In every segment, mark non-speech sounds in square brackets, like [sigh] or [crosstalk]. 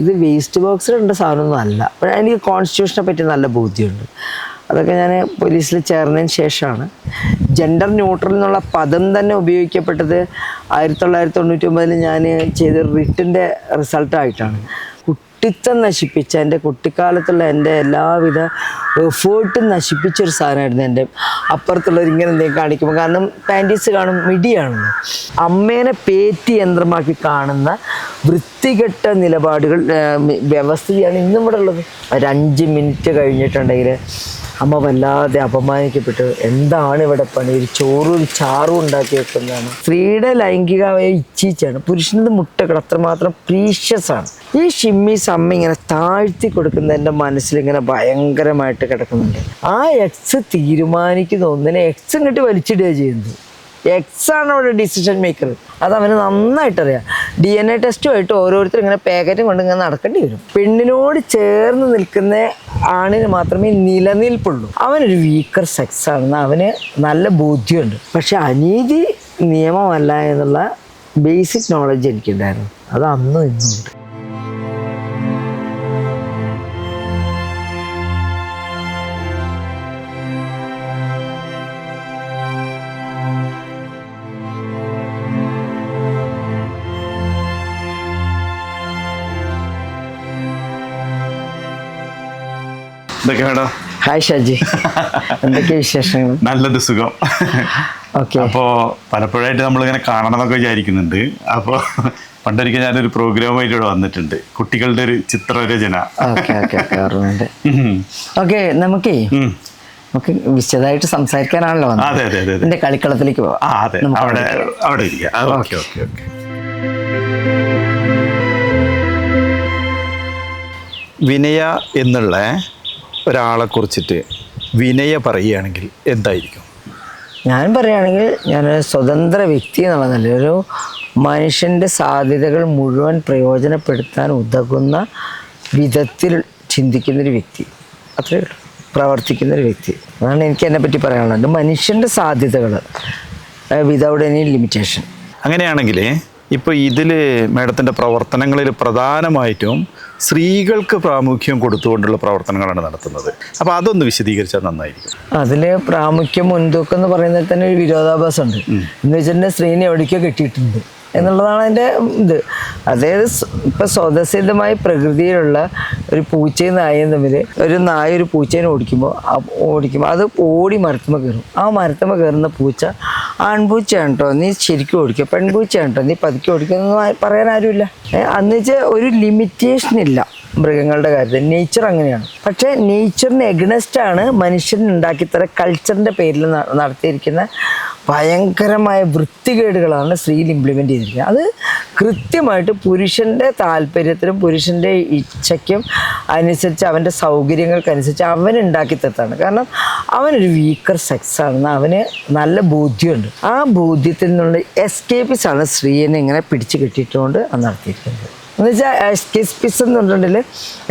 ഇത് വേസ്റ്റ് ബോക്സിലുണ്ട സാധനമൊന്നും അല്ല. എനിക്ക് കോൺസ്റ്റിറ്റ്യൂഷനെ പറ്റി നല്ല ബോധ്യമുണ്ട്. അതൊക്കെ ഞാൻ പോലീസിൽ ചേർന്നതിന് ശേഷമാണ്. ജെൻഡർ ന്യൂട്രൽ എന്നുള്ള പദം തന്നെ ഉപയോഗിക്കപ്പെട്ടത് ആയിരത്തി തൊള്ളായിരത്തി തൊണ്ണൂറ്റി ഒമ്പതിൽ ഞാൻ ചെയ്ത റിട്ടിന്റെ റിസൾട്ടായിട്ടാണ് കുട്ടിത്തം നശിപ്പിച്ച എന്റെ കുട്ടിക്കാലത്തുള്ള എന്റെ എല്ലാവിധ എഫേർട്ടും നശിപ്പിച്ചൊരു സാധനമായിരുന്നു എന്റെ അപ്പുറത്തുള്ളവർ ഇങ്ങനെ എന്തെങ്കിലും കാണിക്കുമ്പോൾ കാരണം പാന്റീസ് കാണും മിടിയാണെന്ന്. അമ്മേനെ പേറ്റി യന്ത്രമാക്കി കാണുന്ന വൃത്തികെട്ട നിലപാടുകൾ വ്യവസ്ഥയാണ് ഇന്നും ഇവിടെ ഉള്ളത് ഒരു അഞ്ച് മിനിറ്റ് കഴിഞ്ഞിട്ടുണ്ടെങ്കിൽ അമ്മ വല്ലാതെ അപമാനിക്കപ്പെട്ടു എന്താണ് ഇവിടെ പണി? ഒരു ചോറും ഒരു ചാറും ഉണ്ടാക്കി വെക്കുന്നതാണ്. സ്ത്രീയുടെ ലൈംഗികമായ ഇച്ഛിച്ചാണ് പുരുഷനത് മുട്ടകൾ അത്രമാത്രം പ്രീഷ്യസ് ആണ്. ഈ ഷിമ്മീസ് അമ്മ ഇങ്ങനെ താഴ്ത്തി കൊടുക്കുന്ന എന്റെ മനസ്സിൽ ഇങ്ങനെ ഭയങ്കരമായിട്ട് കിടക്കുന്നുണ്ട്. ആ എക്സ് തീരുമാനിക്കുന്ന ഒന്നിനെ എക്സ് ഇങ്ങോട്ട് വലിച്ചിടുകയാണ് ചെയ്യുന്നത്. എക്സ് ആണ് അവിടെ ഡിസിഷൻ മേക്കർ അത് അവന് നന്നായിട്ട് അറിയാം ഡി എൻ എ ടെസ്റ്റുമായിട്ട് ഓരോരുത്തരും ഇങ്ങനെ പാക്കറ്റും കൊണ്ട് ഇങ്ങനെ നടക്കേണ്ടി വരും. പെണ്ണിനോട് ചേർന്ന് നിൽക്കുന്ന ആണിന് മാത്രമേ നിലനിൽപ്പുള്ളൂ. അവനൊരു വീക്കർ സെക്സ് ആണെന്ന് അവന് നല്ല ബോധ്യമുണ്ട്. പക്ഷെ അനീതി നിയമമല്ല എന്നുള്ള ബേസിക് നോളജ് എനിക്കുണ്ടായിരുന്നു. അത് അന്നും ഇന്നും ഇതൊക്കെ മേഡം? ഹായ് ഷാജി. എന്തൊക്കെ വിശേഷങ്ങൾ നല്ലത് സുഖം. ഓക്കെ. അപ്പോൾ പലപ്പോഴായിട്ട് നമ്മളിങ്ങനെ കാണണം എന്നൊക്കെ വിചാരിക്കുന്നുണ്ട്. അപ്പോൾ പണ്ടൊരിക്കൽ ഞാനൊരു പ്രോഗ്രാമായിട്ട് ഇവിടെ വന്നിട്ടുണ്ട്. കുട്ടികളുടെ ഒരു ചിത്രരചന. Okay okay okay. ഓർമ്മയുണ്ട്. ഉം. ഓക്കെ നമുക്കേ നമുക്ക് വിശദമായിട്ട് സംസാരിക്കാനാണല്ലോ വന്നത്. അതെ അതെ അതെ എന്റെ കളിക്കളത്തിലേക്ക് പോവാം. അതെ. അവിടെ അവിടെ ഇരിക്കാം. Okay okay okay. വിനയ എന്നുള്ള ഒരാളെ കുറിച്ചിട്ട് വിനയ പറയുകയാണെങ്കിൽ എന്തായിരിക്കും? ഞാൻ പറയുകയാണെങ്കിൽ ഞാനൊരു സ്വതന്ത്ര വ്യക്തി എന്നുള്ള നല്ല ഒരു മനുഷ്യന്റെ സാധ്യതകൾ മുഴുവൻ പ്രയോജനപ്പെടുത്താൻ ഉതകുന്ന വിധത്തിൽ ചിന്തിക്കുന്നൊരു വ്യക്തി. അത്രയേ ഉള്ളൂ. പ്രവർത്തിക്കുന്നൊരു വ്യക്തി. അതാണ് എനിക്ക് എന്നെ പറ്റി പറയാനുള്ളത്. മനുഷ്യന്റെ സാധ്യതകൾ വിതൗട്ട് എനി ലിമിറ്റേഷൻ അങ്ങനെയാണെങ്കിൽ ഇപ്പോൾ ഇതിൽ മേഡത്തിന്റെ പ്രവർത്തനങ്ങളിൽ പ്രധാനമായിട്ടും സ്ത്രീകൾക്ക് പ്രാമുഖ്യം കൊടുത്തുകൊണ്ടുള്ള പ്രവർത്തനങ്ങളാണ് നടത്തുന്നത്. അപ്പോൾ അതൊന്ന് വിശദീകരിച്ചാൽ നന്നായിരിക്കും. അതിൽ പ്രാമുഖ്യം മുൻതൂക്കം എന്ന് പറയുന്നത് തന്നെ ഒരു വിരോധാഭാസം ഉണ്ട് എന്ന് വെച്ചിട്ടുണ്ടെങ്കിൽ സ്ത്രീനെ എവിടേക്കോ കെട്ടിയിട്ടുണ്ട്. എന്നുള്ളതാണ് അതിന്റെ ഇത്. അതായത് ഇപ്പം സ്വതസിദ്ധമായി പ്രകൃതിയിലുള്ള ഒരു പൂച്ചയും നായയും തമ്മിൽ ഒരു നായ ഒരു പൂച്ചേനെ ഓടിക്കുമ്പോൾ ഓടിക്കുമ്പോൾ അത് ഓടി മരത്തുമ്പോൾ കയറും ആ മരത്തുമ്പോൾ കയറുന്ന പൂച്ച ആൺപൂച്ചയാണ് കേട്ടോ നീ ശരിക്കും ഓടിക്കുക പെൺപൂച്ചയാണ് കേട്ടോ നീ പതുക്കെ ഓടിക്കുക പറയാൻ ആരുമില്ല. അന്ന് വെച്ചാൽ ഒരു ലിമിറ്റേഷൻ ഇല്ല മൃഗങ്ങളുടെ കാര്യത്തിൽ. നേച്ചർ അങ്ങനെയാണ്. പക്ഷേ നേച്ചറിന് എഗ്നസ്റ്റാണ് മനുഷ്യൻ കൾച്ചറിന്റെ പേരിൽ നടത്തിയിരിക്കുന്ന ഭയങ്കരമായ വൃത്തികേടുകളാണ് സ്ത്രീയിൽ ഇംപ്ലിമെന്റ് ചെയ്തിരിക്കുന്നത്. അത് കൃത്യമായിട്ട് പുരുഷന്റെ താല്പര്യത്തിനും പുരുഷന്റെ ഇച്ഛയ്ക്കും അനുസരിച്ച് അവന്റെ സൗകര്യങ്ങൾക്കനുസരിച്ച് അവൻ ഉണ്ടാക്കിത്തത്താണ് കാരണം അവനൊരു വീക്കർ സെക്സ് ആണെന്ന് അവന് നല്ല ബോധ്യമുണ്ട്. ആ ബോധ്യത്തിൽ നിന്നുള്ള എസ്കേപ്പിസാണ് സ്ത്രീയെ ഇങ്ങനെ പിടിച്ചു കെട്ടിയിട്ടുകൊണ്ട് നടത്തിയിരിക്കുന്നത്. എന്ന് വെച്ചാൽ എസ്കേസ്പിസം എന്ന് പറഞ്ഞിട്ടുണ്ടെങ്കിൽ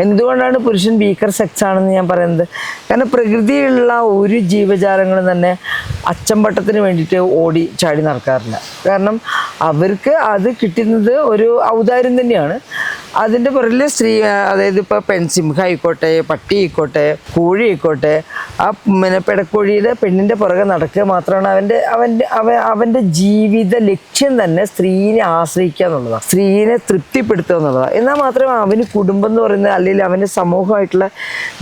എന്തുകൊണ്ടാണ് പുരുഷൻ വീക്കർ സെക്സ് ആണെന്ന് ഞാൻ പറയുന്നത്? കാരണം പ്രകൃതിയിലുള്ള ഒരു ജീവജാലങ്ങളും തന്നെ അച്ചമ്പട്ടത്തിന് വേണ്ടിയിട്ട് ഓടി ചാടി നടക്കാറില്ല. കാരണം അവർക്ക് അത് കിട്ടുന്നത് ഒരു ഔദാര്യം തന്നെയാണ്. അതിന്റെ പുറകിൽ സ്ത്രീ അതായത് ഇപ്പോൾ പെൺസിംഹ ആയിക്കോട്ടെ പട്ടി ആയിക്കോട്ടെ കോഴി ആയിക്കോട്ടെ ആ പിന്നെ പെടക്കോഴിയുടെ പെണ്ണിന്റെ പുറകെ നടക്കുക മാത്രമാണ് അവന്റെ അവന്റെ അവ അവന്റെ ജീവിത ലക്ഷ്യം തന്നെ സ്ത്രീനെ ആശ്രയിക്കുക എന്നുള്ളതാണ്. സ്ത്രീനെ തൃപ്തിപ്പെടുത്തുക എന്നുള്ളതാണ്. എന്നാൽ മാത്രമേ അവന് കുടുംബം എന്ന് പറയുന്നത് അല്ലെങ്കിൽ അവന്റെ സമൂഹമായിട്ടുള്ള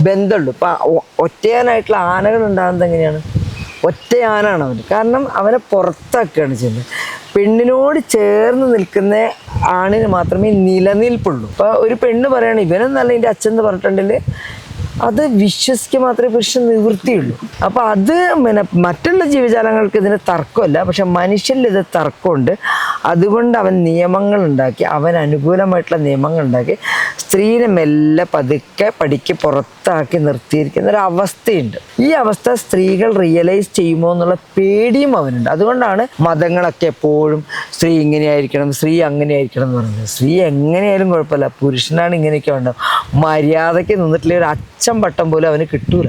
ബന്ധമുള്ളൂ. ഇപ്പം ഒറ്റയാനായിട്ടുള്ള ആനകൾ ഉണ്ടാകുന്നത് എങ്ങനെയാണ്? ഒറ്റയാനാണ് അവൻ കാരണം അവനെ പുറത്താക്കുകയാണ് ചെയ്യുന്നത്. പെണ്ണിനോട് ചേർന്ന് നിൽക്കുന്ന ആണിന് മാത്രമേ നിലനിൽപ്പുള്ളൂ. അപ്പോൾ ഒരു പെണ്ണ് പറയുകയാണ് ഇവനെന്നല്ല എന്റെ അച്ഛൻ എന്ന് പറഞ്ഞിട്ടുണ്ടെങ്കിൽ അത് വിശ്വസിക്കുക മാത്രമേ പുരുഷൻ നിവൃത്തിയുള്ളൂ. അപ്പോൾ അത് പിന്നെ മറ്റുള്ള ജീവജാലങ്ങൾക്ക് ഇതിന് തർക്കമല്ല. പക്ഷെ മനുഷ്യരിൽ ഇത് തർക്കമുണ്ട്. അതുകൊണ്ട് അവൻ നിയമങ്ങൾ ഉണ്ടാക്കി അവൻ അനുകൂലമായിട്ടുള്ള നിയമങ്ങൾ ഉണ്ടാക്കി സ്ത്രീനെ മെല്ലെ പതുക്കെ പടിക്ക് പുറത്താക്കി നിർത്തിയിരിക്കുന്ന ഒരു അവസ്ഥയുണ്ട്. ഈ അവസ്ഥ സ്ത്രീകൾ റിയലൈസ് ചെയ്യുമോ എന്നുള്ള പേടിയും അവനുണ്ട്. അതുകൊണ്ടാണ് മതങ്ങളൊക്കെ എപ്പോഴും സ്ത്രീ ഇങ്ങനെയായിരിക്കണം സ്ത്രീ അങ്ങനെയായിരിക്കണം എന്ന് പറയുന്നത്. സ്ത്രീ എങ്ങനെയായാലും കുഴപ്പമില്ല. പുരുഷനാണ് ഇങ്ങനെയൊക്കെ ഉണ്ടാവും മര്യാദയ്ക്ക് നിന്നിട്ടില്ല ഒരു അച്ഛൻ പട്ടം പോലും അവന് കിട്ടൂല.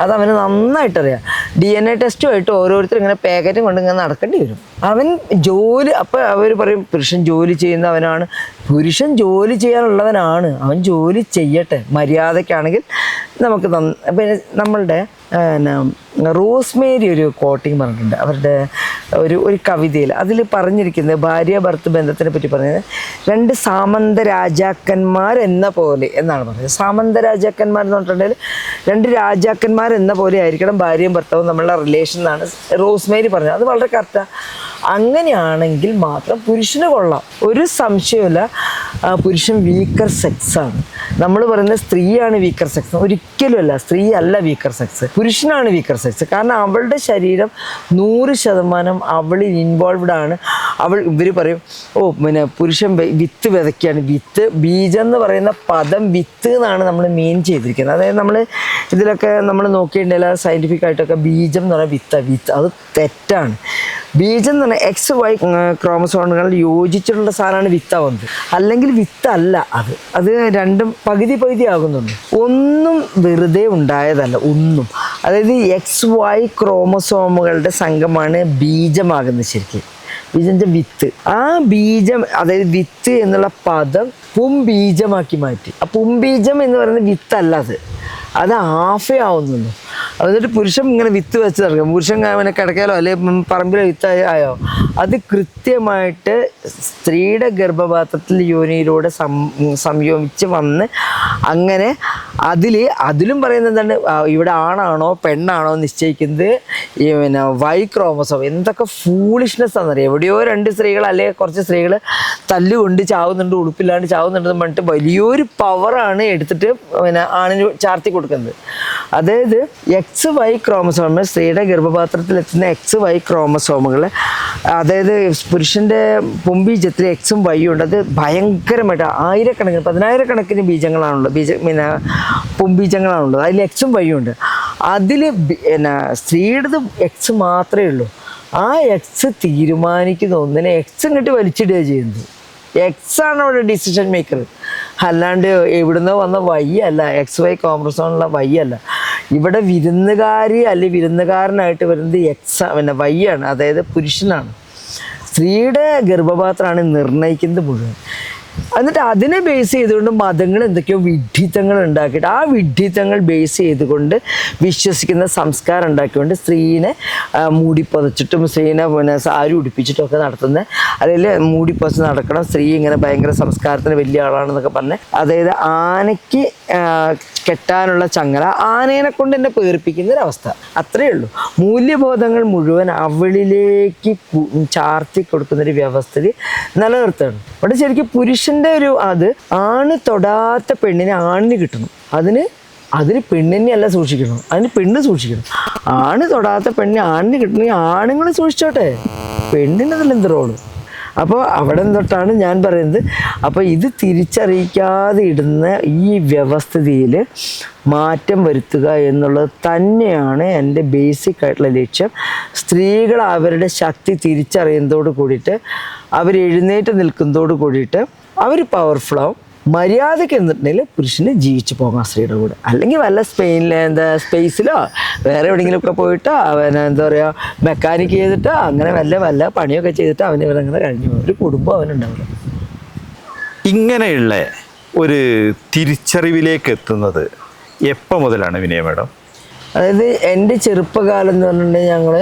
അത് അവന് നന്നായിട്ടറിയാം. ഡി എൻ എ ടെസ്റ്റുമായിട്ട് ഓരോരുത്തർ ഇങ്ങനെ പാക്കറ്റും കൊണ്ട് ഇങ്ങനെ നടക്കേണ്ടി വരും. അവൻ ജോലി അപ്പം അവർ പറയും പുരുഷൻ ജോലി ചെയ്യുന്നവനാണ്. പുരുഷൻ ജോലി ചെയ്യാനുള്ളവനാണ്. അവൻ ജോലി ചെയ്യട്ടെ. മര്യാദയ്ക്കാണെങ്കിൽ നമുക്ക് പിന്നെ നമ്മളുടെ റോസ്മേരി ഒരു കോട്ടിങ് പറഞ്ഞിട്ടുണ്ട്. അവരുടെ ഒരു ഒരു കവിതയിൽ. അതിൽ പറഞ്ഞിരിക്കുന്നത് ഭാര്യ ഭർത്ത് ബന്ധത്തിനെ പറ്റി പറഞ്ഞത് രണ്ട് സാമന്ത രാജാക്കന്മാർ എന്ന പോലെ എന്നാണ് പറഞ്ഞത്. സാമന്ത രാജാക്കന്മാർ എന്ന് പറഞ്ഞിട്ടുണ്ടെങ്കിൽ രണ്ട് രാജാക്കന്മാർ എന്ന പോലെ ആയിരിക്കണം ഭാര്യയും ഭർത്താവും നമ്മളുടെ റിലേഷൻ എന്നാണ് റോസ്മേരി പറഞ്ഞത്. അത് വളരെ കറക്റ്റാണ് അങ്ങനെയാണെങ്കിൽ മാത്രം പുരുഷന് കൊള്ളാം. ഒരു സംശയമില്ല പുരുഷൻ വീക്കർ സെക്സ് ആണ്. നമ്മൾ പറയുന്നത് സ്ത്രീയാണ് വീക്കർ സെക്സ് ഒരിക്കലുമല്ല സ്ത്രീ അല്ല വീക്കർ സെക്സ് പുരുഷനാണ് വീക്കർ സെക്സ് കാരണം അവളുടെ ശരീരം നൂറ് ശതമാനം അവളിൽ ഇൻവോൾവ്ഡ് ആണ്. അവൾ ഇവർ പറയും ഓ പിന്നെ പുരുഷൻ വിത്ത് വിതയ്ക്കുകയാണ് വിത്ത് ബീജം എന്ന് പറയുന്ന പദം വിത്ത് എന്നാണ് നമ്മൾ മീൻ ചെയ്തിരിക്കുന്നത്. അതായത് നമ്മൾ ഇതിലൊക്കെ നമ്മൾ നോക്കിയിട്ടുണ്ടെങ്കിൽ സയന്റിഫിക് ആയിട്ടൊക്കെ ബീജം എന്ന് പറഞ്ഞാൽ വിത്ത വിത്ത്. അത് തെറ്റാണ്. ബീജം എന്ന് പറഞ്ഞാൽ എക്സ് വൈ ക്രോമസോണുകൾ യോജിച്ചിട്ടുള്ള സാധനമാണ് വിത്താവുന്നത്. അല്ലെങ്കിൽ വിത്തല്ല അത്. അത് രണ്ടും പകുതി പകുതി ആകുന്നുണ്ട്. ഒന്നും വെറുതെ ഉണ്ടായതല്ല ഒന്നും. അതായത് എക്സ് വൈ ക്രോമസോമുകളുടെ സംഘമാണ് ബീജമാകുന്നത് ശരിക്കും. ബീജം വിത്ത്. ആ ബീജം അതായത് വിത്ത് എന്നുള്ള പദം പുംബീജമാക്കി മാറ്റി. ആ പുംബീജം എന്ന് പറയുന്നത് വിത്തല്ല അത്. അത് ഹാഫേ ആവുന്നുള്ളൂ. എന്നിട്ട് പുരുഷൻ ഇങ്ങനെ വിത്ത് വെച്ച് നടക്കും. പുരുഷൻ അവനെ കിടക്കലോ അല്ലെങ്കിൽ പറമ്പിലോ വിത്ത് ആയോ? അത് കൃത്യമായിട്ട് സ്ത്രീയുടെ ഗർഭപാത്രത്തിൽ യോനിയിലൂടെ സം സംയോജിച്ച് വന്ന് അങ്ങനെ അതിൽ അതിലും പറയുന്നത് എന്താണ്? ഇവിടെ ആണാണോ പെണ്ണാണോ നിശ്ചയിക്കുന്നത്? ഈ പിന്നെ വൈ ക്രോമസോം. എന്തൊക്കെ ഫൂളിഷ്നെസ് ആണെന്നറിയാം? എവിടെയോ രണ്ട് സ്ത്രീകൾ അല്ലെങ്കിൽ കുറച്ച് സ്ത്രീകൾ തല്ലുകൊണ്ട് ചാവുന്നുണ്ട് ഉടുപ്പില്ലാണ്ട് ചാവുന്നുണ്ടെന്ന് പറഞ്ഞിട്ട് വലിയൊരു പവറാണ് എടുത്തിട്ട് പിന്നെ ആണിന് ചാർത്തി കൊടുക്കുന്നത്. അതായത് എക്സ് വൈ ക്രോമസോമ സ്ത്രീയുടെ ഗർഭപാത്രത്തിൽ എത്തുന്ന എക്സ് വൈ ക്രോമസോമുകൾ അതായത് പുരുഷന്റെ പൊമ്പീജത്തിൽ എക്സും വൈയും ഉണ്ട്. അത് ഭയങ്കരമായിട്ട് ആയിരക്കണക്കിന് പതിനായിരക്കണക്കിന് ബീജങ്ങളാണുള്ളത്. ബീജ പിന്നെ പുംബീജങ്ങളാണുള്ളത്. അതിൽ എക്സും വൈയും ഉണ്ട്. അതിൽ പിന്നെ സ്ത്രീയുടേത് എക്സ് മാത്രമേ ഉള്ളൂ. ആ എക്സ് തീരുമാനിക്കുന്ന ഒന്നിനെ എക്സ് ഇങ്ങോട്ട് വലിച്ചിടുക ചെയ്യുന്നത്. എക്സ് ആണ് അവിടെ ഡിസിഷൻ മേക്കർ അല്ലാണ്ട് എവിടുന്നോ വന്ന വൈ അല്ല. എക്സ് വൈ കോമ്രസോണുള്ള വൈ അല്ല. ഇവിടെ വിരുന്നുകാരി അല്ലെ വിരുന്നുകാരനായിട്ട് വരുന്നത് എക്സ പിന്നെ വൈ ആണ് അതായത് പുരുഷനാണ്. സ്ത്രീയുടെ ഗർഭപാത്രമാണ് നിർണയിക്കുന്നത് മുഴുവൻ. എന്നിട്ട് അതിനെ ബേസ് ചെയ്തുകൊണ്ട് മതങ്ങൾ എന്തൊക്കെയോ വിഡ്ഢിത്തങ്ങൾ ഉണ്ടാക്കിയിട്ട് ആ വിഡ്ഢിത്തങ്ങൾ ബേസ് ചെയ്തുകൊണ്ട് വിശ്വസിക്കുന്ന സംസ്കാരം ഉണ്ടാക്കിക്കൊണ്ട് സ്ത്രീനെ മൂടിപ്പൊതച്ചിട്ടും സ്ത്രീനെ പിന്നെ സാരി ഉടുപ്പിച്ചിട്ടും ഒക്കെ നടത്തുന്ന അല്ലെങ്കിൽ മൂടിപ്പൊതച്ച് നടക്കണം സ്ത്രീ ഇങ്ങനെ ഭയങ്കര സംസ്കാരത്തിന് വലിയ ആളാണെന്നൊക്കെ പറഞ്ഞ് അതായത് ആനയ്ക്ക് കെട്ടാനുള്ള ചങ്ങല ആനേനെ കൊണ്ട് എന്നെ പേർപ്പിക്കുന്ന ഒരവസ്ഥ അത്രയേ ഉള്ളൂ. മൂല്യബോധങ്ങൾ മുഴുവൻ അവളിലേക്ക് ചാർത്തി കൊടുക്കുന്നൊരു വ്യവസ്ഥിതി നിലനിർത്തുകയാണ്. അവിടെ ശരിക്കും പുരുഷന്റെ ഒരു അത് ആണ് തൊടാത്ത പെണ്ണിനെ ആണിന് കിട്ടണം. അതിന് അതിന് പെണ്ണിനെ അല്ല സൂക്ഷിക്കണം. അതിന് പെണ്ണ് സൂക്ഷിക്കണം. ആണ് തൊടാത്ത പെണ്ണിനെ ആണിന് കിട്ടണമെങ്കിൽ ആണുങ്ങൾ സൂക്ഷിച്ചോട്ടെ. പെണ്ണിന് അതിൽ എന്ത് റോൾ? അപ്പോൾ അവിടെ തൊട്ടാണ് ഞാൻ പറയുന്നത്. അപ്പോൾ ഇത് തിരിച്ചറിയിക്കാതെ ഇടുന്ന ഈ വ്യവസ്ഥിതിയിൽ മാറ്റം വരുത്തുക എന്നുള്ളത് തന്നെയാണ് എന്റെ ബേസിക് ആയിട്ടുള്ള ലക്ഷ്യം. സ്ത്രീകൾ അവരുടെ ശക്തി തിരിച്ചറിയുന്നതോട് കൂടിയിട്ട് അവർ എഴുന്നേറ്റ് നിൽക്കുന്നതോട് കൂടിയിട്ട് അവർ പവർഫുള്ളാവും മര്യാദയ്ക്ക് എന്നിട്ടുണ്ടെങ്കിൽ പുരുഷന് ജീവിച്ചു പോകാം സ്ത്രീയുടെ കൂടെ. അല്ലെങ്കിൽ വല്ല സ്പെയിനിലെ എന്താ സ്പേസിലോ വേറെ എവിടെയെങ്കിലുമൊക്കെ പോയിട്ടോ അവൻ എന്താ പറയുക മെക്കാനിക്ക് ചെയ്തിട്ടോ അങ്ങനെ വല്ല വല്ല പണിയൊക്കെ ചെയ്തിട്ട് അവന് ഇവരങ്ങനെ കഴിഞ്ഞു പോകും. ഒരു കുടുംബം അവനുണ്ടാവില്ല ഇങ്ങനെയുള്ള ഒരു തിരിച്ചറിവിലേക്ക് എത്തുന്നത് എപ്പോൾ മുതലാണ് വിനയ മേഡം? അതായത് എന്റെ ചെറുപ്പകാലം എന്ന് പറഞ്ഞിട്ടുണ്ടെങ്കിൽ ഞങ്ങൾ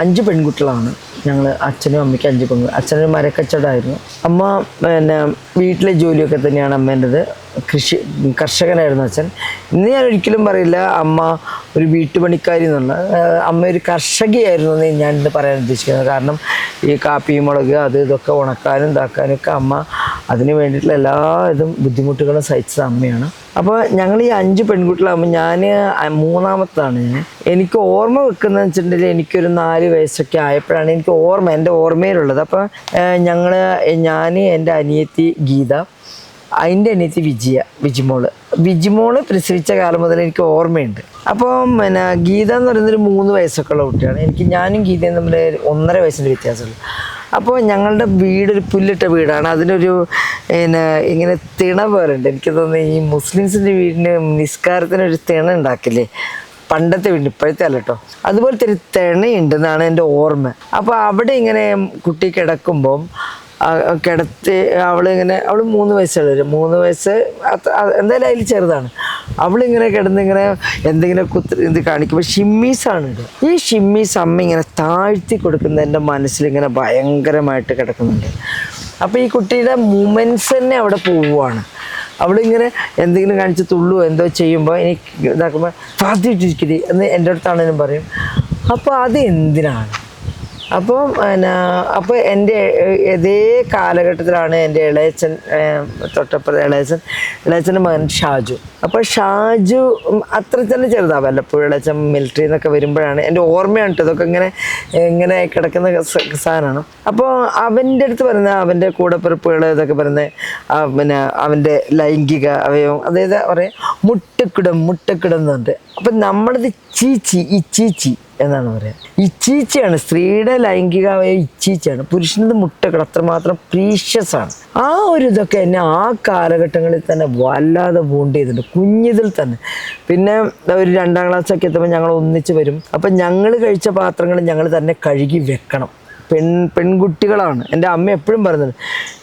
അഞ്ച് പെൺകുട്ടികളാണ്. ഞങ്ങൾ അച്ഛനും അമ്മയ്ക്ക് അഞ്ച് പെൺകുട്ടി അച്ഛനൊരു മരക്കച്ചവടമായിരുന്നു. അമ്മ പിന്നെ വീട്ടിലെ ജോലിയൊക്കെ തന്നെയാണ് അമ്മേന്റെത്. കൃഷി കർഷകനായിരുന്നു അച്ഛൻ. ഇന്ന് ഞാൻ ഒരിക്കലും പറയില്ല അമ്മ ഒരു വീട്ടുപണിക്കാരി എന്നുള്ള അമ്മ ഒരു കർഷകിയായിരുന്നു എന്ന് ഞാൻ ഇന്ന് പറയാൻ ഉദ്ദേശിക്കുന്നത് കാരണം ഈ കാപ്പി മുളക് അത് ഇതൊക്കെ ഉണക്കാനും ഇതാക്കാനും ഒക്കെ അമ്മ അതിന് വേണ്ടിയിട്ടുള്ള എല്ലാ ഇതും ബുദ്ധിമുട്ടുകളും സഹിച്ചത് അമ്മയാണ്. അപ്പോൾ ഞങ്ങൾ ഈ അഞ്ച് പെൺകുട്ടികളാകുമ്പോൾ ഞാൻ മൂന്നാമത്താണ് ഞാൻ. എനിക്ക് ഓർമ്മ വെക്കുന്നത് വെച്ചിട്ടുണ്ടെങ്കിൽ എനിക്കൊരു നാല് വയസ്സൊക്കെ ആയപ്പോഴാണ് എനിക്ക് ഓർമ്മ എന്റെ ഓർമ്മയിലുള്ളത്. അപ്പോൾ ഞങ്ങൾ ഞാൻ എന്റെ അനിയത്തി ഗീത അതിന്റെ അനിയത്തി വിജയ വിജിമോൾ. വിജിമോൾ പ്രസവിച്ച കാലം മുതൽ എനിക്ക് ഓർമ്മയുണ്ട്. അപ്പം പിന്നെ ഗീത എന്ന് പറയുന്നൊരു മൂന്ന് വയസ്സൊക്കെ ഉള്ള കുട്ടിയാണ്. എനിക്ക് ഞാനും ഗീതയും തമ്മിൽ ഒന്നര വയസ്സിന്റെ വ്യത്യാസമുള്ളൂ. അപ്പോൾ ഞങ്ങളുടെ വീട് ഒരു പുല്ലിട്ട വീടാണ്. അതിനൊരു പിന്നെ ഇങ്ങനെ തിണ പോലുണ്ട് എനിക്ക് തോന്നുന്നു ഈ മുസ്ലിംസിന്റെ വീടിന് നിസ്കാരത്തിനൊരു തിണ ഉണ്ടാക്കില്ലേ? പണ്ടത്തെ വീട് ഇപ്പോഴത്തെ അല്ല കേട്ടോ. അതുപോലത്തെ ഒരു തിണയുണ്ടെന്നാണ് എന്റെ ഓർമ്മ. അപ്പോൾ അവിടെ ഇങ്ങനെ കുട്ടി കിടക്കുമ്പം കിടത്തി അവളിങ്ങനെ അവൾ മൂന്ന് വയസ്സുള്ള മൂന്ന് വയസ്സ് എന്തായാലും അതിൽ ചെറുതാണ്. അവളിങ്ങനെ കിടന്നിങ്ങനെ എന്തെങ്കിലും കുത്തി ഇത് കാണിക്കുമ്പോൾ ഷിമ്മീസാണ് ഈ ഷിമ്മീസ് അമ്മ ഇങ്ങനെ താഴ്ത്തി കൊടുക്കുന്ന എന്റെ മനസ്സിൽ ഇങ്ങനെ ഭയങ്കരമായിട്ട് കിടക്കുന്നുണ്ട്. അപ്പോൾ ഈ കുട്ടിയുടെ മൂമെന്റ്സ് തന്നെ അവിടെ പോവുകയാണ് അവളിങ്ങനെ എന്തെങ്കിലും കാണിച്ച് തുള്ളു എന്തോ ചെയ്യുമ്പോൾ എനിക്ക് ഇതാക്കുമ്പോൾ പാത്തിട്ടിരിക്കരുത് എന്ന് എന്റെ അടുത്താണെങ്കിലും പറയും. അപ്പോൾ അത് എന്തിനാണ് അപ്പം എന്നാ അപ്പോൾ എന്റെ ഇതേ കാലഘട്ടത്തിലാണ് എന്റെ ഇളയച്ചൻ തൊട്ടപ്പുറം ഇളയച്ചൻ ഇളയച്ചന്റെ മകൻ ഷാജു. അപ്പോൾ ഷാജു അത്ര തന്നെ ചെറുതാണ് വല്ലപ്പോഴും ഇളയച്ചൻ മിലിറ്ററിയിൽ നിന്നൊക്കെ വരുമ്പോഴാണ് എന്റെ ഓർമ്മയാണ് കേട്ടോ ഇതൊക്കെ ഇങ്ങനെ ഇങ്ങനെ കിടക്കുന്ന സാധനമാണ്. അപ്പോൾ അവന്റെ അടുത്ത് പറയുന്ന അവന്റെ കൂടപ്പിറപ്പുകൾ ഇതൊക്കെ പറയുന്നത് പിന്നെ അവന്റെ ലൈംഗിക അവയവം അതായത് പറയാം മുട്ടക്കിടം മുട്ടക്കിടം എന്ന് പറഞ്ഞിട്ട്. അപ്പം നമ്മളത് ചീച്ചി ഇച്ചീച്ചി എന്നാണ് പറയുക ഇച്ചീച്ചയാണ് സ്ത്രീയുടെ ലൈംഗികമായ ഇച്ചീച്ചയാണ്. പുരുഷനത് മുട്ടകൾ അത്രമാത്രം ആണ്. ആ ഒരു ഇതൊക്കെ എന്നെ ആ കാലഘട്ടങ്ങളിൽ തന്നെ വല്ലാതെ ബോണ്ട് ചെയ്തിട്ടുണ്ട്. കുഞ്ഞിതിൽ തന്നെ. പിന്നെ ഒരു രണ്ടാം ക്ലാസ്സൊക്കെ എത്തുമ്പോൾ ഞങ്ങൾ ഒന്നിച്ച് വരും. അപ്പം ഞങ്ങൾ കഴിച്ച പാത്രങ്ങൾ ഞങ്ങൾ തന്നെ കഴുകി വെക്കണം. പെൺ പെൺകുട്ടികളാണ്. എന്റെ അമ്മ എപ്പോഴും പറയുന്നത്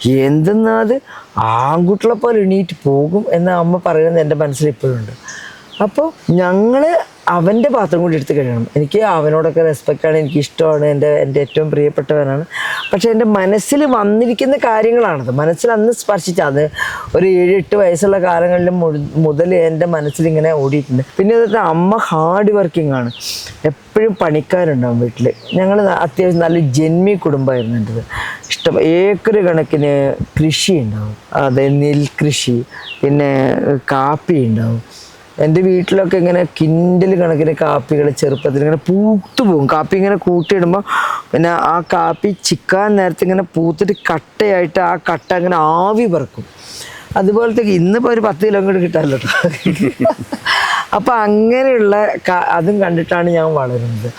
എന്തെന്നാ അത്? ആൺകുട്ടികളെ പോലെ എണീറ്റ് പോകും എന്ന അമ്മ പറയുന്നത് എന്റെ മനസ്സിൽ ഇപ്പോഴും ഉണ്ട്. അപ്പോൾ ഞങ്ങൾ അവന്റെ പാത്രം കൂടി എടുത്ത് കഴിയണം എനിക്ക് അവനോടൊക്കെ റെസ്പെക്റ്റാണ് എനിക്ക് ഇഷ്ടമാണ് എന്റെ എന്റെ ഏറ്റവും പ്രിയപ്പെട്ടവനാണ്. പക്ഷെ എന്റെ മനസ്സിൽ വന്നിരിക്കുന്ന കാര്യങ്ങളാണത്. മനസ്സിൽ അന്ന് സ്പർശിച്ച അത് ഒരു ഏഴ് എട്ട് വയസ്സുള്ള കാലങ്ങളിൽ മുതൽ എന്റെ മനസ്സിൽ ഇങ്ങനെ ഓടിയിട്ടുണ്ട്. പിന്നെ എന്നിട്ട് അമ്മ ഹാർഡ് വർക്കിംഗ് ആണ്. എപ്പോഴും പണിക്കാരുണ്ടാവും വീട്ടിൽ ഞങ്ങൾ അത്യാവശ്യം നല്ല ജന്മി കുടുംബമായിരുന്നു എന്റെത്. ഇഷ്ടം ഏക്കർ കണക്കിന് കൃഷി ഉണ്ടാവും അതെ നെൽകൃഷി പിന്നെ കാപ്പി ഉണ്ടാവും. എന്റെ വീട്ടിലൊക്കെ ഇങ്ങനെ കിൻഡൽ കണക്കിന് കാപ്പികൾ ചെറുപ്പത്തിൽ ഇങ്ങനെ പൂത്തു പോകും. കാപ്പി ഇങ്ങനെ കൂട്ടിയിടുമ്പോൾ പിന്നെ ആ കാപ്പി ചിക്കാൻ നേരത്തെ ഇങ്ങനെ പൂത്തിട്ട് കട്ടയായിട്ട് ആ കട്ട അങ്ങനെ ആവി പറക്കും. അതുപോലത്തെ ഇന്നിപ്പോൾ ഒരു പത്ത് കിലോ കൂടി കിട്ടാമല്ലോ അപ്പം അങ്ങനെയുള്ള അതും കണ്ടിട്ടാണ് ഞാൻ വളരുന്നത്.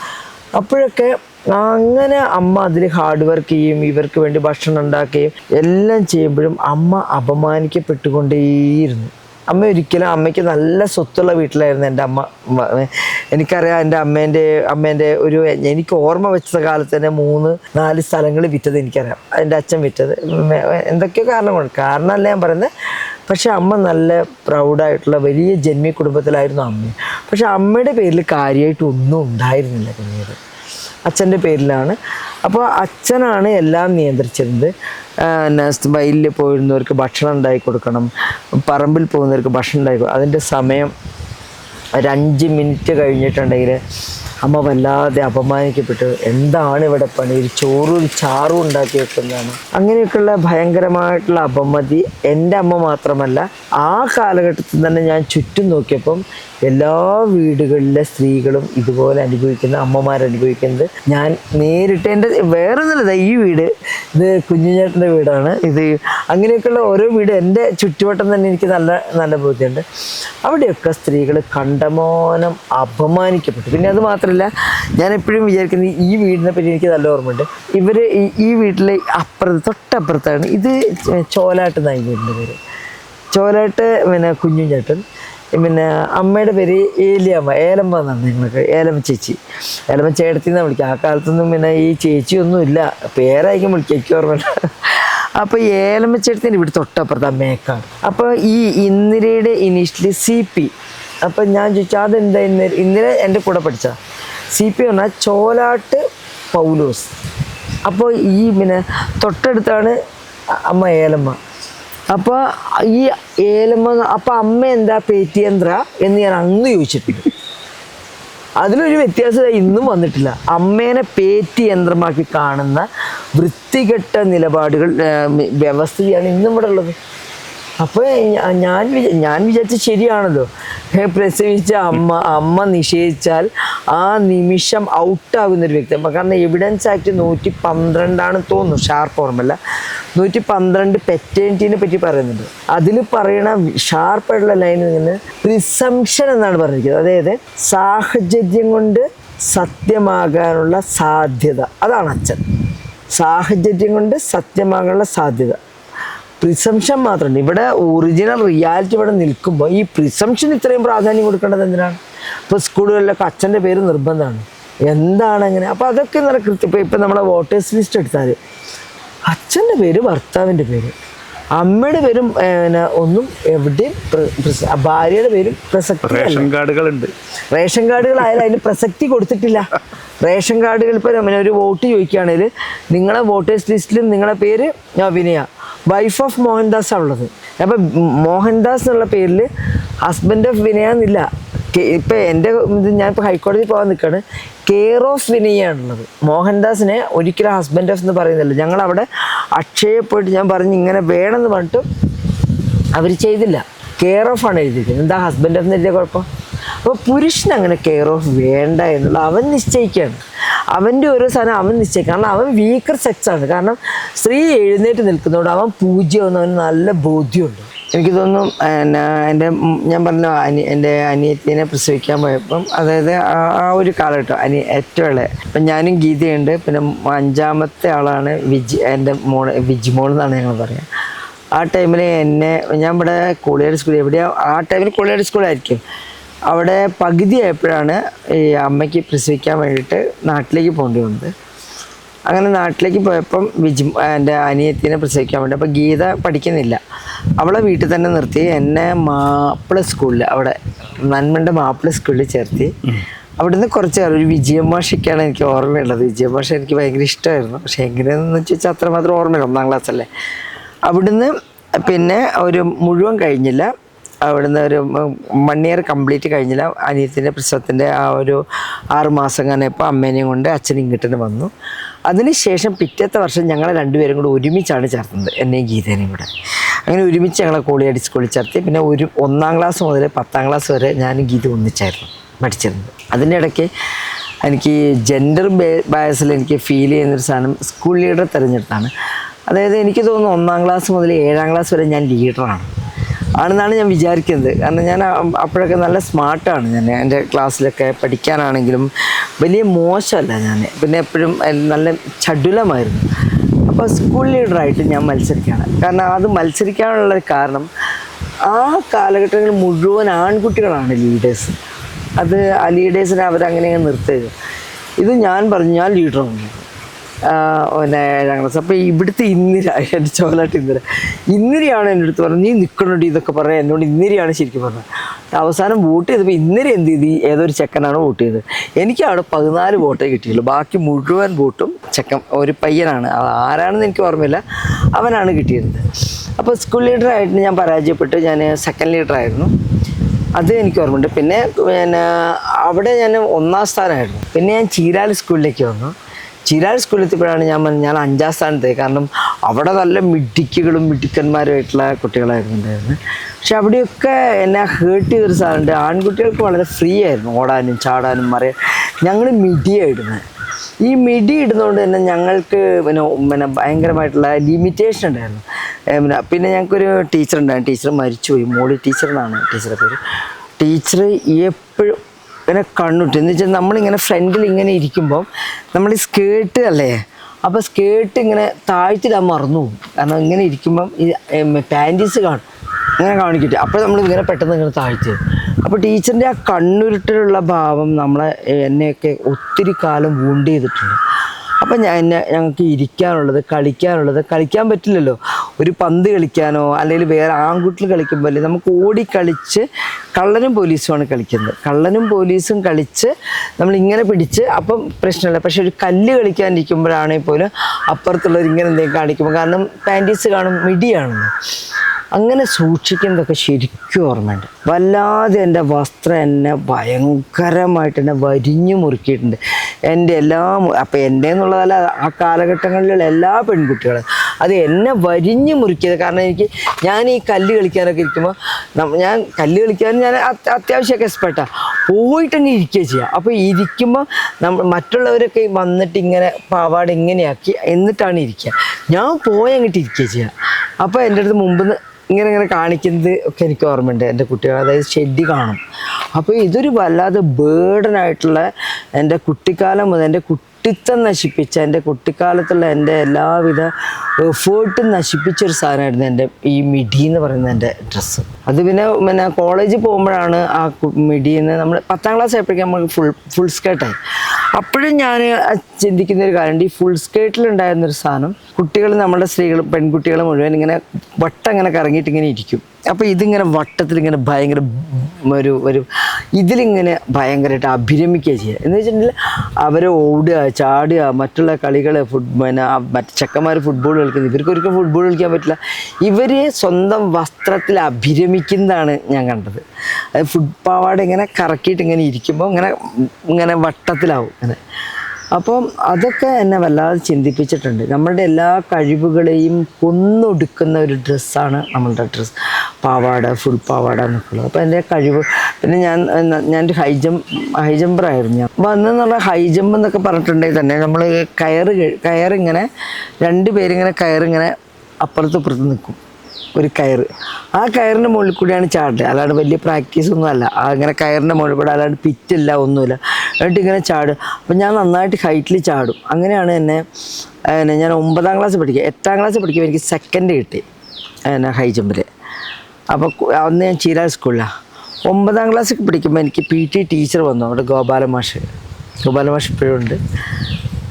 അപ്പോഴൊക്കെ അങ്ങനെ അമ്മ അതിൽ ഹാർഡ് വർക്ക് ചെയ്യും ഇവർക്ക് വേണ്ടി ഭക്ഷണം ഉണ്ടാക്കുകയും എല്ലാം ചെയ്യുമ്പോഴും അമ്മ അപമാനിക്കപ്പെട്ടുകൊണ്ടേയിരുന്നു. അമ്മ ഒരിക്കലും അമ്മയ്ക്ക് നല്ല സ്വത്തുള്ള വീട്ടിലായിരുന്നു എന്റെ അമ്മ. എനിക്കറിയാം എന്റെ അമ്മേന്റെ അമ്മേന്റെ ഒരു എനിക്ക് ഓർമ്മ വെച്ച കാലത്ത് തന്നെ മൂന്ന് നാല് സ്ഥലങ്ങൾ വിറ്റത് എനിക്കറിയാം. എന്റെ അച്ഛൻ വിറ്റത്. എന്തൊക്കെയോ കാരണം കൊണ്ട് കാരണമല്ല ഞാൻ പറയുന്നത് പക്ഷെ അമ്മ നല്ല പ്രൗഡായിട്ടുള്ള വലിയ ജന്മി കുടുംബത്തിലായിരുന്നു അമ്മ. പക്ഷെ അമ്മയുടെ പേരിൽ കാര്യമായിട്ട് ഒന്നും ഉണ്ടായിരുന്നില്ല പിന്നീട്. അച്ഛന്റെ പേരിലാണ്. അപ്പോൾ അച്ഛനാണ് എല്ലാം നിയന്ത്രിച്ചിരുന്നത്. വയലിൽ പോയിരുന്നവർക്ക് ഭക്ഷണം ഉണ്ടാക്കി കൊടുക്കണം. പറമ്പിൽ പോകുന്നവർക്ക് ഭക്ഷണം ഉണ്ടാക്കി കൊടുക്കണം. അതിന്റെ സമയം ഒരു അഞ്ച് മിനിറ്റ് കഴിഞ്ഞിട്ടുണ്ടെങ്കിൽ അമ്മ വല്ലാതെ അപമാനിക്കപ്പെട്ടു. എന്താണ് ഇവിടെ പണി? ഒരു ചോറും ചാറും ഉണ്ടാക്കി വെക്കുന്നതാണ്. അങ്ങനെയൊക്കെയുള്ള ഭയങ്കരമായിട്ടുള്ള അപമതി എന്റെ അമ്മ മാത്രമല്ല ആ കാലഘട്ടത്തിൽ തന്നെ ഞാൻ ചുറ്റും നോക്കിയപ്പം എല്ലാ വീടുകളിലെ സ്ത്രീകളും ഇതുപോലെ അനുഭവിക്കുന്ന അമ്മമാർ അനുഭവിക്കുന്നത് ഞാൻ നേരിട്ട് എന്റെ വേറെ ഒന്നുമില്ല ഈ വീട് ഇത് കുഞ്ഞുചേട്ടന്റെ വീടാണ്. ഇത് അങ്ങനെയൊക്കെയുള്ള ഓരോ വീട് എന്റെ ചുറ്റുവട്ടം തന്നെ എനിക്ക് നല്ല നല്ല ബോധ്യമുണ്ട്. അവിടെയൊക്കെ സ്ത്രീകൾ കണ്ടമാനം അപമാനിക്കപ്പെട്ടു. പിന്നെ അത് മാത്രമല്ല ഞാൻ എപ്പോഴും വിചാരിക്കുന്നത് ഈ വീടിനെ പറ്റി എനിക്ക് നല്ല ഓർമ്മയുണ്ട്. ഇവർ ഈ വീട്ടിലെ അപ്പുറത്ത് തൊട്ടപ്പുറത്താണ്. ഇത് ചോലാട്ട് നായി വീടിന്റെ പേര്. ചോലാട്ട് പിന്നെ കുഞ്ഞുഞ്ഞേട്ടൻ പിന്നെ അമ്മയുടെ പേര് ഏലിയമ്മ ഏലമ്മ എന്നാണ് ഞങ്ങൾക്ക് ഏലമ്മ ചേച്ചി. ഏലമ്മ ചേട്ടത്തി എന്നാണ് വിളിക്കുക. ആ കാലത്തൊന്നും പിന്നെ ഈ ചേച്ചിയൊന്നുമില്ല. പേരായിരിക്കും വിളിക്കുക എനിക്ക് ഓർമ്മയില്ല. അപ്പോൾ ഈ ഏലമ്മ ചേട്ടത്തിന്റെ ഇവിടെ തൊട്ടപ്പുറത്ത് അമ്മയേക്കാണ് അപ്പോൾ ഈ ഇന്ദിരയുടെ ഇനീഷ്യലി സി പി അപ്പം ഞാൻ ചോദിച്ചു അതെന്താ ഇന്ദിര ഇന്ദിര എന്റെ കൂടെ പഠിച്ച സി പി പറഞ്ഞാൽ ചോലാട്ട് പൗലോസ്. അപ്പോൾ ഈ പിന്നെ തൊട്ടടുത്താണ് അമ്മ ഏലമ്മ. അപ്പോൾ ഈ ഏലമ്മ അപ്പോൾ അമ്മ എന്താ പേറ്റിയന്ത്ര എന്ന് ഞാൻ അന്ന് ചോദിച്ചിട്ടുണ്ട്. അതിലൊരു വ്യത്യാസം ഇന്നും വന്നിട്ടില്ല. അമ്മേനെ പേറ്റി യന്ത്രമാക്കി കാണുന്ന വൃത്തികെട്ട നിലപാടുകൾ വ്യവസ്ഥയാണ് ഇന്നും ഇവിടെ ഉള്ളത്. അപ്പോൾ ഞാൻ ഞാൻ വിചാരിച്ച ശരിയാണല്ലോ. പ്രസവിച്ച അമ്മ അമ്മ നിഷേധിച്ചാൽ ആ നിമിഷം ഔട്ടാകുന്ന ഒരു വ്യക്തി കാരണം എവിഡൻസ് ആക്ട് നൂറ്റി പന്ത്രണ്ടാണ് തോന്നുന്നു ഷാർപ്പ് ഓർമ്മല്ല നൂറ്റി പന്ത്രണ്ട് പെറ്റേണിറ്റിനെ പറ്റി പറയുന്നുണ്ട്. അതിൽ പറയണ ഷാർപ്പായിട്ടുള്ള ലൈൻ നിന്ന് പ്രിസംഷൻ എന്നാണ് പറഞ്ഞിരിക്കുന്നത്. അതായത് സാഹചര്യം കൊണ്ട് സത്യമാകാനുള്ള സാധ്യത. അതാണ് അച്ഛൻ. സാഹചര്യം കൊണ്ട് സത്യമാകാനുള്ള സാധ്യത. പ്രിസംഷൻ മാത്രമുണ്ട് ഇവിടെ ഒറിജിനൽ റിയാലിറ്റി ഇവിടെ നിൽക്കുമ്പോൾ ഈ പ്രിസംഷൻ ഇത്രയും പ്രാധാന്യം കൊടുക്കേണ്ടത് എന്തിനാണ്? ഇപ്പോൾ സ്കൂളുകളിലൊക്കെ അച്ഛന്റെ പേര് നിർബന്ധമാണ്. എന്താണ് അങ്ങനെ? അപ്പോൾ അതൊക്കെ നല്ല കൃത്യം ഇപ്പം നമ്മളെ വോട്ടേഴ്സ് ലിസ്റ്റ് എടുത്താൽ അച്ഛന്റെ പേര് ഭർത്താവിന്റെ പേര് അമ്മയുടെ പേരും പിന്നെ ഒന്നും എവിടെയും ഭാര്യയുടെ പേരും പ്രസക്തി റേഷൻ കാർഡുകളുണ്ട്. റേഷൻ കാർഡുകളായാലും അതിന് പ്രസക്തി കൊടുത്തിട്ടില്ല. റേഷൻ കാർഡുകൾ ഇപ്പോൾ ഒരു വോട്ട് ചോദിക്കുകയാണെങ്കിൽ നിങ്ങളെ വോട്ടേഴ്സ് ലിസ്റ്റിലും നിങ്ങളുടെ പേര് വിനയ വൈഫ് ഓഫ് മോഹൻദാസ് ഉള്ളത് അപ്പം മോഹൻദാസ് എന്നുള്ള പേരിൽ ഹസ്ബൻഡ് ഓഫ് വിനയ എന്നില്ല. ഇപ്പം എന്റെ ഇത് ഞാനിപ്പോൾ ഹൈക്കോടതിയിൽ പോകാൻ നിൽക്കുകയാണ്. Care of വിനയാണുള്ളത്. മോഹൻദാസിനെ ഒരിക്കലും ഹസ്ബൻഡ് ഓഫ് എന്ന് പറയുന്നില്ല. ഞങ്ങൾ അവിടെ അക്ഷയെ പോയിട്ട് ഞാൻ പറഞ്ഞ് ഇങ്ങനെ വേണമെന്ന് പറഞ്ഞിട്ട് അവർ ചെയ്തില്ല. കെയർ ഓഫ് ആണ് എഴുതിയിരിക്കുന്നത്. എന്താ ഹസ്ബൻഡ് ഓഫ് എന്ന് എഴുതിയ കുഴപ്പം? അപ്പോൾ പുരുഷൻ അങ്ങനെ കെയർ ഓഫ് വേണ്ട എന്നുള്ള അവൻ നിശ്ചയിക്കുകയാണ്. അവന്റെ ഓരോ സാധനം അവൻ നിശ്ചയിക്കും. കാരണം അവൻ വീക്കർ സെക്സ് ആണ്. കാരണം സ്ത്രീ എഴുന്നേറ്റ് നിൽക്കുന്നതുകൊണ്ട് അവൻ പൂജ്യമെന്ന് അവന് നല്ല ബോധ്യമുണ്ട്. എനിക്ക് തോന്നുന്നു എന്റെ ഞാൻ പറഞ്ഞ അനി എന്റെ അനിയത്തിനെ പ്രസവിക്കാൻ പോയപ്പം അതായത് ആ ഒരു കാലഘട്ടം അനി ഏറ്റവും ഇളയ. അപ്പം ഞാനും ഗീതയുണ്ട്. പിന്നെ അഞ്ചാമത്തെ ആളാണ് വിജ് എന്റെ മോൾ വിജ് മോൾ എന്നാണ് ഞങ്ങൾ പറയുക. ആ ടൈമിൽ എന്നെ ഞാൻ ഇവിടെ കോളിയാട് സ്കൂളിൽ എവിടെയാ ആ ടൈമിൽ കോളിയാട് സ്കൂളായിരിക്കും അവിടെ പകുതി ആയപ്പോഴാണ് ഈ അമ്മയ്ക്ക് പ്രസവിക്കാൻ വേണ്ടിയിട്ട് നാട്ടിലേക്ക് പോകേണ്ടി വന്നത്. അങ്ങനെ നാട്ടിലേക്ക് പോയപ്പം വിജി എന്റെ അനിയത്തിനെ പ്രസവിക്കാൻ വേണ്ടി. അപ്പോൾ ഗീത പഠിക്കുന്നില്ല. അവളെ വീട്ടിൽ തന്നെ നിർത്തി. എന്നെ മാപ്പിള സ്കൂളിൽ അവിടെ നന്മണ്ട മാപ്പിള സ്കൂളിൽ ചേർത്തി. അവിടുന്ന് കുറച്ച് ഒരു വിജയമാഷയ്ക്കാണ് എനിക്ക് ഓർമ്മയുള്ളത്. വിജയമാഷ എനിക്ക് ഭയങ്കര ഇഷ്ടമായിരുന്നു. പക്ഷേ എങ്ങനെയാണെന്ന് വെച്ചാൽ അത്രമാത്രം ഓർമ്മയില്ല. ഒന്നാം ക്ലാസ്സല്ലേ. അവിടുന്ന് പിന്നെ ഒരു മുഴുവൻ കഴിഞ്ഞില്ല. അവിടുന്ന് ഒരു വൺ ഇയർ കംപ്ലീറ്റ് കഴിഞ്ഞില്ല. അനിയത്തിന്റെ പ്രസവത്തിന്റെ ആ ഒരു ആറ് മാസം കഴിഞ്ഞപ്പോൾ അമ്മേനെയും കൊണ്ട് അച്ഛൻ ഇങ്ങോട്ട് വന്നു. അതിനുശേഷം പിറ്റത്തെ വർഷം ഞങ്ങൾ രണ്ടുപേരും കൂടെ ഒരുമിച്ചാണ് ചേർത്തത് എന്നെയും ഗീതേനെയും കൂടെ. അങ്ങനെ ഒരുമിച്ച് ഞങ്ങളെ കോളിയാടി സ്കൂളിൽ ചേർത്തി. പിന്നെ ഒരു ഒന്നാം ക്ലാസ് മുതൽ പത്താം ക്ലാസ് വരെ ഞാനും ഗീത ഒന്നിച്ചായിരുന്നു പഠിച്ചിരുന്നത്. അതിന്റെ ഇടയ്ക്ക് എനിക്ക് ജെൻഡർ ബയസിൽ എനിക്ക് ഫീൽ ചെയ്യുന്നൊരു സാധനം സ്കൂൾ ലീഡർ തിരഞ്ഞെടുത്താണ്. അതായത് എനിക്ക് തോന്നുന്നു ഒന്നാം ക്ലാസ് മുതൽ ഏഴാം ക്ലാസ് വരെ ഞാൻ ലീഡറാണ് ആണെന്നാണ് ഞാൻ വിചാരിക്കുന്നത്. കാരണം ഞാൻ അപ്പോഴൊക്കെ നല്ല സ്മാർട്ടാണ് ഞാൻ. എന്റെ ക്ലാസ്സിലൊക്കെ പഠിക്കാനാണെങ്കിലും വലിയ മോശമല്ല ഞാൻ. പിന്നെ എപ്പോഴും നല്ല ചടുലമായിരുന്നു. അപ്പോൾ സ്കൂൾ ലീഡറായിട്ട് ഞാൻ മത്സരിക്കുകയാണ്. കാരണം അത് മത്സരിക്കാനുള്ള കാരണം ആ കാലഘട്ടങ്ങളിൽ മുഴുവൻ ആൺകുട്ടികളാണ് ലീഡേഴ്സ് അത് ആ ലീഡേഴ്സിനെ അവരങ്ങനെ നിർത്തരുത് ഇത് ഞാൻ പറഞ്ഞാൽ ലീഡറാണ് പിന്നെ ഏഴാം ക്ലാസ് ഇവിടുത്തെ ഇന്ദിര എന്റെ ചോലാട്ട് ഇന്ദിര. ഇന്ദിരയാണ് എന്റെ അടുത്ത് പറഞ്ഞത് നീ നിൽക്കണുണ്ട് ഇതൊക്കെ പറയാം എന്നോട് ഇന്ദിരയാണ് ശരിക്കും പറഞ്ഞത്. അവസാനം വോട്ട് ചെയ്തപ്പോൾ ഇന്ദിര എന്ത് ചെയ്ത്? ഏതൊരു ചെക്കനാണ് വോട്ട് ചെയ്തത് എനിക്ക് അവിടെ പതിനാല് വോട്ടേ കിട്ടിയുള്ളൂ. ബാക്കി മുഴുവൻ വോട്ടും ചെക്കൻ ഒരു പയ്യനാണ്. ആരാണെന്ന് എനിക്ക് ഓർമ്മയില്ല. അവനാണ് കിട്ടിയിരുന്നത് അപ്പോൾ സ്കൂൾ ലീഡറായിട്ട് ഞാൻ പരാജയപ്പെട്ട്. ഞാൻ സെക്കൻഡ് ലീഡറായിരുന്നു. അത് എനിക്ക് ഓർമ്മയുണ്ട്. പിന്നെ പിന്നെ അവിടെ ഞാൻ ഒന്നാം സ്ഥാനമായിരുന്നു പിന്നെ ഞാൻ ചീരാൽ സ്കൂളിലേക്ക് വന്നു. ചീരാൽ സ്കൂളിൽ എത്തിയപ്പോഴാണ് ഞാൻ ഞാൻ അഞ്ചാം സ്ഥാനത്ത് കാരണം അവിടെ നല്ല മിടുക്കികളും മിടുക്കന്മാരുമായിട്ടുള്ള കുട്ടികളായിരുന്നു ഉണ്ടായിരുന്നത്. പക്ഷെ അവിടെയൊക്കെ എന്നെ ഹേർട്ട് ചെയ്തൊരു സാധനമുണ്ട്. ആൺകുട്ടികൾക്ക് വളരെ ഫ്രീ ആയിരുന്നു ഓടാനും ചാടാനും മറിയാൻ. ഞങ്ങൾ മിഡിയായിടുന്നത് ഈ മിടി ഇടുന്നതുകൊണ്ട് തന്നെ ഞങ്ങൾക്ക് പിന്നെ പിന്നെ ഭയങ്കരമായിട്ടുള്ള ലിമിറ്റേഷൻ ഉണ്ടായിരുന്നു. പിന്നെ പിന്നെ ഞങ്ങൾക്കൊരു ടീച്ചർ ഉണ്ടായിരുന്നു. ടീച്ചർ മരിച്ചുപോയി. മോളി ടീച്ചർ എന്നാണ് ടീച്ചറെ പേര്. ടീച്ചർ എപ്പോഴും ഇങ്ങനെ കണ്ണുട്ട്. എന്ന് വെച്ചാൽ നമ്മളിങ്ങനെ ഫ്രണ്ടിൽ ഇങ്ങനെ ഇരിക്കുമ്പം നമ്മൾ ഈ സ്കേർട്ട് അല്ലേ? അപ്പോൾ സ്കേർട്ട് ഇങ്ങനെ താഴ്ത്തിടാൻ മറന്നു പോകും. കാരണം ഇങ്ങനെ ഇരിക്കുമ്പം ഈ പാന്റീസ് കാണും. ഇങ്ങനെ കാണിക്കട്ടെ. അപ്പോൾ നമ്മൾ ഇങ്ങനെ പെട്ടെന്ന് ഇങ്ങനെ താഴ്ത്തി അപ്പോൾ ടീച്ചറിന്റെ ആ കണ്ണുരുട്ടിലുള്ള ഭാവം നമ്മളെ എന്നെയൊക്കെ ഒത്തിരി കാലം വൂണ്ട് ചെയ്തിട്ടുണ്ട്. അപ്പം ഞാൻ എന്നെ ഞങ്ങൾക്ക് ഇരിക്കാനുള്ളത് കളിക്കാനുള്ളത് കളിക്കാൻ പറ്റില്ലല്ലോ. ഒരു പന്ത് കളിക്കാനോ അല്ലെങ്കിൽ വേറെ ആൺകുട്ടികൾ കളിക്കുമ്പോൾ നമുക്ക് ഓടി കളിച്ച് കള്ളനും പോലീസുമാണ് കളിക്കുന്നത്. കള്ളനും പോലീസും കളിച്ച് നമ്മൾ ഇങ്ങനെ പിടിച്ച് അപ്പം പ്രശ്നമില്ല. പക്ഷെ ഒരു കല്ല് കളിക്കാനിരിക്കുമ്പോഴാണെങ്കിൽ പോലും അപ്പുറത്തുള്ളവർ ഇങ്ങനെ എന്തെങ്കിലും കാണിക്കുമ്പോൾ കാരണം പാന്റീസ് കാണും മിടിയാണെന്ന്. അങ്ങനെ സൂക്ഷിക്കുന്നതൊക്കെ ശരിക്കും ഓർമ്മയുണ്ട്. വല്ലാതെ എന്റെ വസ്ത്രം എന്നെ ഭയങ്കരമായിട്ട് എന്നെ വരിഞ്ഞു മുറുക്കിയിട്ടുണ്ട്. എന്റെ എല്ലാ അപ്പം എന്റെ എന്നുള്ളതല്ല ആ കാലഘട്ടങ്ങളിലുള്ള എല്ലാ പെൺകുട്ടികളും. അത് എന്നെ വരിഞ്ഞു മുറിക്കിയത് കാരണം എനിക്ക് ഞാൻ ഈ കല്ല് കളിക്കാനൊക്കെ ഇരിക്കുമ്പോൾ ഞാൻ കല്ല് കളിക്കാൻ ഞാൻ അത് അത്യാവശ്യമൊക്കെ എക്സ്പെർട്ടാണ് പോയിട്ടങ്ങ് ഇരിക്കുക ചെയ്യുക അപ്പോൾ ഇരിക്കുമ്പോൾ നമ്മൾ മറ്റുള്ളവരൊക്കെ വന്നിട്ട് ഇങ്ങനെ പാവാട് ഇങ്ങനെയാക്കി എന്നിട്ടാണ് ഇരിക്കുക ഞാൻ പോയങ്ങിട്ട് ഇരിക്കുക ചെയ്യുക അപ്പോൾ എന്റെ അടുത്ത് മുമ്പ് ഇങ്ങനെ ഇങ്ങനെ കാണിക്കുന്നത് ഒക്കെ എനിക്ക് ഓർമ്മയുണ്ട് എന്റെ കുട്ടികൾ അതായത് ഷെഡി കാണും. അപ്പോൾ ഇതൊരു വല്ലാതെ ബേർഡനായിട്ടുള്ള എന്റെ കുട്ടിക്കാലം മുതൽ എന്റെ കുട്ടി കുട്ടിത്തം നശിപ്പിച്ച എന്റെ കുട്ടിക്കാലത്തുള്ള എന്റെ എല്ലാവിധ എഫേർട്ടും നശിപ്പിച്ച ഒരു സാധനമായിരുന്നു എന്റെ ഈ മിഡി എന്ന് പറയുന്ന എന്റെ ഡ്രസ്സ് അത് പിന്നെ പിന്നെ കോളേജിൽ പോകുമ്പോഴാണ് ആ മിഡിന്ന് നമ്മൾ പത്താം ക്ലാസ് ആയപ്പോഴേക്കും നമ്മൾ ഫുൾ ഫുൾ സ്കേർട്ടായി അപ്പോഴും ഞാൻ ചിന്തിക്കുന്ന ഒരു കാര്യമുണ്ട്. ഈ ഫുൾ സ്കേർട്ടിലുണ്ടായിരുന്നൊരു സാധനം കുട്ടികൾ നമ്മുടെ സ്ത്രീകൾ പെൺകുട്ടികൾ മുഴുവൻ ഇങ്ങനെ വട്ടം ഇങ്ങനെ കറങ്ങിയിട്ട് ഇങ്ങനെ ഇരിക്കും. അപ്പോൾ ഇതിങ്ങനെ വട്ടത്തിൽ ഇങ്ങനെ ഭയങ്കര ഒരു ഒരു ഇതിലിങ്ങനെ ഭയങ്കരമായിട്ട് അഭിരമിക്കുക ചെയ്യുക. എന്ന് വെച്ചിട്ടുണ്ടെങ്കിൽ അവരെ ഓടുക ചാടുക മറ്റുള്ള കളികൾ ഫുട് പിന്നെ മറ്റു ചെക്കന്മാർ ഫുട്ബോൾ കളിക്കുന്നത് ഇവർക്ക് ഒരിക്കലും ഫുട്ബോൾ കളിക്കാൻ പറ്റില്ല. ഇവരെ സ്വന്തം വസ്ത്രത്തിൽ അഭിരമിക്കുന്നതാണ് ഞാൻ കണ്ടത്. അത് ഫുട് ഇങ്ങനെ കറക്കിയിട്ട് ഇങ്ങനെ ഇരിക്കുമ്പോൾ ഇങ്ങനെ ഇങ്ങനെ വട്ടത്തിലാവും. ഇങ്ങനെ. അപ്പം അതൊക്കെ എന്നെ വല്ലാതെ ചിന്തിപ്പിച്ചിട്ടുണ്ട്. നമ്മളുടെ എല്ലാ കഴിവുകളെയും കൊന്നൊടുക്കുന്ന ഒരു ഡ്രസ്സാണ് നമ്മളുടെ ഡ്രസ്സ്. പാവാട ഫുൾ പാവാട എന്നൊക്കെയുള്ളത്. അപ്പോൾ എന്റെ കഴിവ് പിന്നെ ഞാൻ ഞാനൊരു ഹൈ ജമ്പ് ഹൈ ജമ്പറായിരുന്നു ഞാൻ. അപ്പോൾ അന്ന് പറഞ്ഞാൽ ഹൈ ജമ്പ് എന്നൊക്കെ പറഞ്ഞിട്ടുണ്ടെങ്കിൽ തന്നെ നമ്മൾ കയറ് കയറിങ്ങനെ രണ്ട് പേരിങ്ങനെ കയറിങ്ങനെ അപ്പുറത്തും ഇപ്പുറത്ത് നിൽക്കും. ഒരു കയറ് ആ കയറിന്റെ മുകളിൽ കൂടിയാണ് ചാടുക അല്ലാണ്ട് വലിയ പ്രാക്ടീസ് ഒന്നും അല്ല. അങ്ങനെ കയറിന്റെ മുകളിൽ കൂടെ അല്ലാണ്ട് പിറ്റില്ല ഒന്നുമില്ല എന്നിട്ട് ഇങ്ങനെ ചാടും. അപ്പം ഞാൻ നന്നായിട്ട് ഹൈറ്റിൽ ചാടും. അങ്ങനെയാണ് എന്നെ പിന്നെ ഞാൻ ഒമ്പതാം ക്ലാസ് പഠിക്കുക എട്ടാം ക്ലാസ് പഠിക്കുമ്പോൾ എനിക്ക് സെക്കൻഡ് കിട്ടി പിന്നെ ഹൈ ജമ്പിൽ അപ്പോൾ അന്ന് ഞാൻ ചീരാ സ്കൂളിലാണ് ഒമ്പതാം ക്ലാസ്സിൽ പഠിക്കുമ്പോൾ എനിക്ക് പി ടി ടീച്ചർ വന്നു അവിടെ ഗോപാല മാഷ് ഗോപാല ഇപ്പോഴും ഉണ്ട്.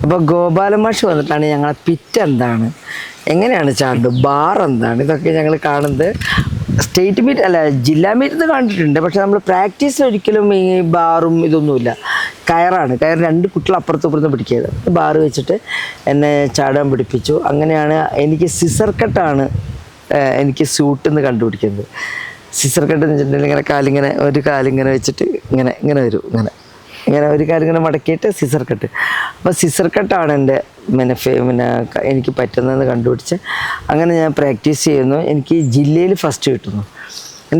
അപ്പോൾ ഗോപാല മാഷ് വന്നിട്ടാണ് ഞങ്ങളെ പിറ്റ് എന്താണ്? എങ്ങനെയാണ് ചാണ്ട്? ബാർ എന്താണ്? ഇതൊക്കെ ഞങ്ങൾ കാണുന്നത്. സ്റ്റേറ്റ് മീറ്റ് അല്ല ജില്ലാ മീറ്റ് കണ്ടിട്ടുണ്ട്. പക്ഷെ നമ്മൾ പ്രാക്ടീസ് ഒരിക്കലും ഈ ബാറും ഇതൊന്നുമില്ല. കയറാണ്. കയർ രണ്ട് കുട്ടികൾ അപ്പുറത്തും ഇപ്പുറത്തും പിടിക്കിയത് ബാർ വെച്ചിട്ട് എന്നെ ചാടാൻ പിടിപ്പിച്ചു. അങ്ങനെയാണ് എനിക്ക് സിസർ കട്ടാണ് എനിക്ക് സ്യൂട്ട് എന്ന് കണ്ടുപിടിക്കുന്നത്. സിസർ കട്ട് എന്ന് വെച്ചിട്ടുണ്ടെങ്കിൽ ഇങ്ങനെ കാലിങ്ങനെ ഒരു കാലിങ്ങനെ വെച്ചിട്ട് ഇങ്ങനെ ഇങ്ങനെ വരും. ഇങ്ങനെ. ഇങ്ങനെ ഒരു കാര്യം ഇങ്ങനെ മടക്കിയിട്ട് സിസർ കട്ട് അപ്പോൾ സിസർ കട്ടാണ് എന്റെ പിന്നെ പിന്നെ എനിക്ക് പറ്റുന്നതെന്ന് കണ്ടുപിടിച്ച് അങ്ങനെ ഞാൻ പ്രാക്ടീസ് ചെയ്യുന്നു. എനിക്ക് ജില്ലയിൽ ഫസ്റ്റ് കിട്ടുന്നു.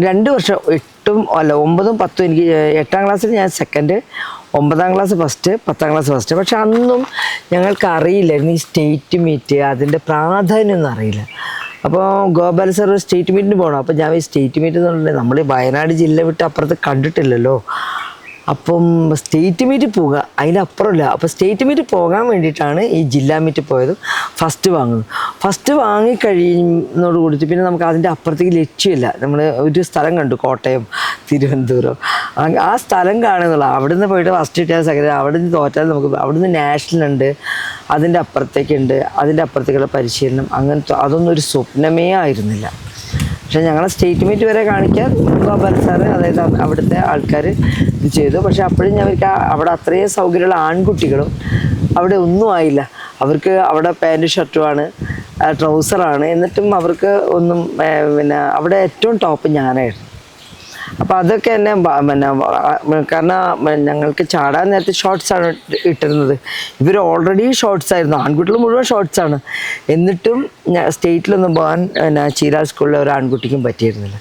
രണ്ട് വർഷം എട്ടും അല്ല ഒമ്പതും പത്തും എനിക്ക് എട്ടാം ക്ലാസ്സിൽ ഞാൻ സെക്കൻഡ് ഒമ്പതാം ക്ലാസ് ഫസ്റ്റ് പത്താം ക്ലാസ് ഫസ്റ്റ് പക്ഷെ അന്നും ഞങ്ങൾക്ക് അറിയില്ലായിരുന്നു ഈ സ്റ്റേറ്റ് മീറ്റ് അതിന്റെ പ്രാധാന്യം ഒന്നും അറിയില്ല. അപ്പോൾ ഗോപാൽ സാർ സ്റ്റേറ്റ് മീറ്റിന് പോകണം അപ്പോൾ ഞാൻ ഈ സ്റ്റേറ്റ് മീറ്റ് എന്ന് പറഞ്ഞിട്ടുണ്ടെങ്കിൽ നമ്മൾ വയനാട് ജില്ല വിട്ട് അപ്പുറത്ത് കണ്ടിട്ടില്ലല്ലോ. അപ്പം സ്റ്റേറ്റ് മീറ്റ് പോവുക. അതിനപ്പുറമില്ല അപ്പോൾ സ്റ്റേറ്റ് മീറ്റ് പോകാൻ വേണ്ടിയിട്ടാണ് ഈ ജില്ലാ മീറ്റ് പോയത് ഫസ്റ്റ് വാങ്ങുന്നത്. ഫസ്റ്റ് വാങ്ങിക്കഴിയുന്നതോട് കൂടിയിട്ട് പിന്നെ നമുക്ക് അതിന്റെ അപ്പുറത്തേക്ക് ലക്ഷ്യമില്ല. നമ്മൾ ഒരു സ്ഥലം കണ്ടു കോട്ടയം തിരുവനന്തപുരം. ആ- സ്ഥലം കാണുന്നുള്ള. അവിടെ നിന്ന് പോയിട്ട് ഫസ്റ്റ് കിട്ടിയാൽ സെക്കൻഡ് അവിടെ നിന്ന് തോറ്റാൽ നമുക്ക് അവിടെ നിന്ന് നാഷണൽ ഉണ്ട് അതിന്റെ അപ്പുറത്തേക്കുണ്ട് അതിന്റെ അപ്പുറത്തേക്കുള്ള പരിശീലനം. അങ്ങനത്തെ അതൊന്നും ഒരു സ്വപ്നമേ ആയിരുന്നില്ല. പക്ഷെ ഞങ്ങളെ സ്റ്റേറ്റ് മീറ്റ് വരെ കാണിക്കാൻ ഗോപാൽ സാറ് അതായത് അവിടുത്തെ ആൾക്കാർ ചെയ്തു. പക്ഷെ അപ്പോഴും ഞങ്ങൾക്ക് അവിടെ അത്രയും സൗകര്യമുള്ള ആൺകുട്ടികളും അവിടെ ഒന്നും ആയില്ല. അവർക്ക് അവിടെ ഷർട്ടും ഷർട്ടുമാണ് ട്രൗസറാണ് എന്നിട്ടും അവർക്ക് ഒന്നും പിന്നെ അവിടെ ഏറ്റവും ടോപ്പ് ഞാനായിരുന്നു. അപ്പോൾ അതൊക്കെ എന്നെ പിന്നെ കാരണം ഞങ്ങൾക്ക് ചാടാൻ നേരത്തെ ഷോർട്സ് ആണ് ഇട്ട് ഇട്ടിരുന്നത്. ഇവർ ഓൾറെഡി ഷോർട്സ് ആയിരുന്നു. ആൺകുട്ടികൾ മുഴുവൻ ഷോർട്സ് ആണ്. എന്നിട്ടും ഞാൻ സ്റ്റേറ്റിലൊന്നും പോകാൻ പിന്നെ ചീരാ സ്കൂളിലെ ഒരു ആൺകുട്ടിക്കും പറ്റിയിരുന്നില്ല.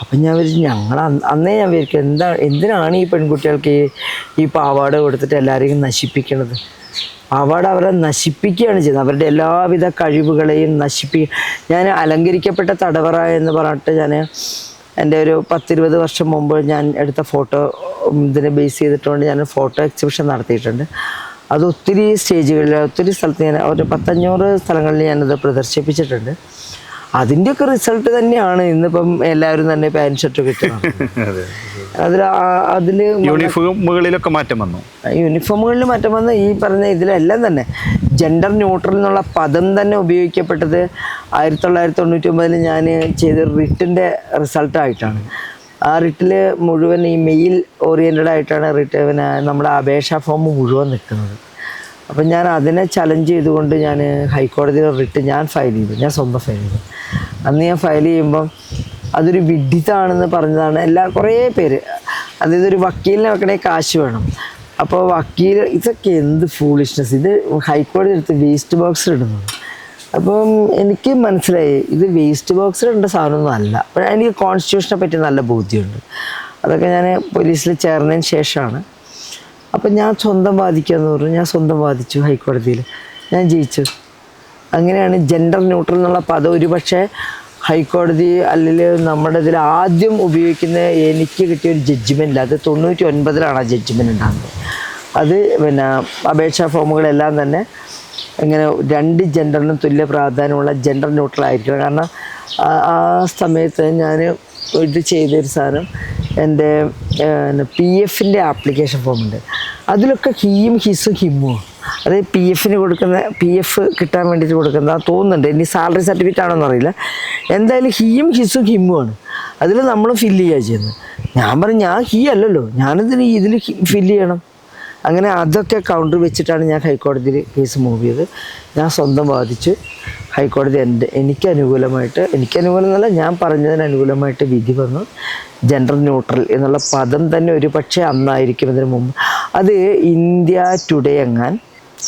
അപ്പം ഞാൻ വിചാരിച്ചു ഞങ്ങൾ അന്നേ ഞാൻ വിചാരിക്കും എന്താ എന്തിനാണ് ഈ പെൺകുട്ടികൾക്ക് ഈ ഈ പാവാട കൊടുത്തിട്ട് എല്ലാവരെയും നശിപ്പിക്കണത്? പാവാട് അവരെ നശിപ്പിക്കുകയാണ് ചെയ്യുന്നത്. അവരുടെ എല്ലാവിധ കഴിവുകളെയും നശിപ്പി ഞാൻ അലങ്കരിക്കപ്പെട്ട തടവറ എന്ന് പറഞ്ഞിട്ട് ഞാൻ എന്റെ ഒരു പത്തിരുപത് വർഷം മുമ്പ് ഞാൻ എടുത്ത ഫോട്ടോ ഇതിനെ ബേസ് ചെയ്തിട്ടുകൊണ്ട് ഞാൻ ഫോട്ടോ എക്സിബിഷൻ നടത്തിയിട്ടുണ്ട്. അത് ഒത്തിരി സ്റ്റേജുകളിൽ ഒത്തിരി സ്ഥലത്ത് ഞാൻ ഒരു പത്തഞ്ഞൂറ് സ്ഥലങ്ങളിൽ ഞാനത് പ്രദർശിപ്പിച്ചിട്ടുണ്ട്. അതിന്റെയൊക്കെ റിസൾട്ട് തന്നെയാണ് ഇന്നിപ്പം എല്ലാവരും തന്നെ പാന്റ് ഷർട്ട് കിട്ടുന്നത് [laughs] അതിൽ അതിൽ യൂണിഫോമുകളിലൊക്കെ മാറ്റം വന്നു. യൂണിഫോമുകളിൽ മാറ്റം വന്ന് ഈ പറഞ്ഞ ഇതിലെല്ലാം തന്നെ ജെൻഡർ ന്യൂട്രൽ എന്നുള്ള പദം തന്നെ ഉപയോഗിക്കപ്പെട്ടത് ആയിരത്തി തൊള്ളായിരത്തി തൊണ്ണൂറ്റി ഒമ്പതിൽ ഞാൻ ചെയ്ത റിട്ടിന്റെ റിസൾട്ടായിട്ടാണ് ആ റിട്ടിൽ മുഴുവൻ ഈ മെയിൽ ഓറിയന്റഡ് ആയിട്ടാണ് റിട്ട് പിന്നെ നമ്മുടെ അപേക്ഷാ ഫോം മുഴുവൻ നിൽക്കുന്നത്. അപ്പം ഞാൻ അതിനെ ചലഞ്ച് ചെയ്തുകൊണ്ട് ഞാൻ ഹൈക്കോടതിയിൽ റിട്ട് ഞാൻ ഫയൽ ചെയ്തു. ഞാൻ സ്വന്തം ഫയൽ ചെയ്തു. അന്ന് ഞാൻ ഫയൽ ചെയ്യുമ്പം അതൊരു വിഡിത്താണെന്ന് പറഞ്ഞതാണ് എല്ലാ കുറേ പേര്. അതായത് ഒരു വക്കീലിനെ വെക്കണേ കാശ് വേണം. അപ്പോൾ വക്കീൽ ഇതൊക്കെ എന്ത് ഫൂളിഷ്നെസ് ഇത് ഹൈക്കോടതി എടുത്ത് വേസ്റ്റ് ബോക്സിൽ ഇടുന്നു. അപ്പം എനിക്ക് മനസ്സിലായി ഇത് വേസ്റ്റ് ബോക്സിൽ ഇടേണ്ട സാധനമൊന്നും അല്ല. എനിക്ക് കോൺസ്റ്റിറ്റ്യൂഷനെ പറ്റി നല്ല ബോധ്യമുണ്ട്. അതൊക്കെ ഞാൻ പോലീസിൽ ചേർന്നതിന് ശേഷമാണ്. അപ്പം ഞാൻ സ്വന്തം വാദിക്കാമെന്ന് പറഞ്ഞു. ഞാൻ സ്വന്തം വാദിച്ചു ഹൈക്കോടതിയിൽ. ഞാൻ ജയിച്ചു. അങ്ങനെയാണ് ജെൻഡർ ന്യൂട്രൽ എന്നുള്ള പദം ഒരുപക്ഷെ ഹൈക്കോടതി അല്ലെങ്കിൽ നമ്മുടെ ഇതിൽ ആദ്യം ഉപയോഗിക്കുന്ന എനിക്ക് കിട്ടിയ ഒരു ജഡ്ജ്മെന്റിൽ അത് തൊണ്ണൂറ്റി ഒൻപതിലാണ് ആ ജഡ്ജ്മെന്റ് ഉണ്ടാകുന്നത്. അത് പിന്നെ അപേക്ഷാ ഫോമുകളെല്ലാം തന്നെ ഇങ്ങനെ രണ്ട് ജെൻഡറിനും തുല്യ പ്രാധാന്യമുള്ള ജെൻഡർ ന്യൂട്രൽ ആയിരിക്കണം. കാരണം ആ സമയത്ത് ഞാൻ ഇത് ചെയ്തൊരു സാധനം. എന്റെ പി എഫിന്റെ ആപ്ലിക്കേഷൻ ഫോമുണ്ട് അതിലൊക്കെ ഹീയും ഹിസും ഹിമ്മും അത് പി എഫിന് കൊടുക്കുന്ന പി എഫ് കിട്ടാൻ വേണ്ടിയിട്ട് കൊടുക്കുന്ന തോന്നുന്നുണ്ട്. ഇനി സാലറി സർട്ടിഫിക്കറ്റ് ആണോന്ന് അറിയില്ല. എന്തായാലും ഹീയും ഹിസും ഹിമ്മുമാണ് അതിൽ നമ്മൾ ഫില്ല് ചെയ്യുക ചെയ്യുന്നത് ഞാൻ പറഞ്ഞു ഞാൻ ഹീ അല്ലല്ലോ. ഞാനിതിന് ഇതിൽ ഫില്ല് ചെയ്യണം. അങ്ങനെ അതൊക്കെ കൗണ്ടർ വെച്ചിട്ടാണ് ഞാൻ ഹൈക്കോടതിയിൽ കേസ് മൂവ് ചെയ്ത് ഞാൻ സ്വന്തം വാദിച്ച് ഹൈക്കോടതി എന്റെ എനിക്ക് അനുകൂലമായിട്ട് എനിക്ക് അനുകൂലം എന്നല്ല ഞാൻ പറഞ്ഞതിന് അനുകൂലമായിട്ട് വിധി വന്നു ജനറൽ ന്യൂട്രൽ എന്നുള്ള പദം തന്നെ ഒരു പക്ഷേ അന്നായിരിക്കും ഇതിന് മുമ്പ്. അത് ഇന്ത്യ ടുഡേ എങ്ങാൻ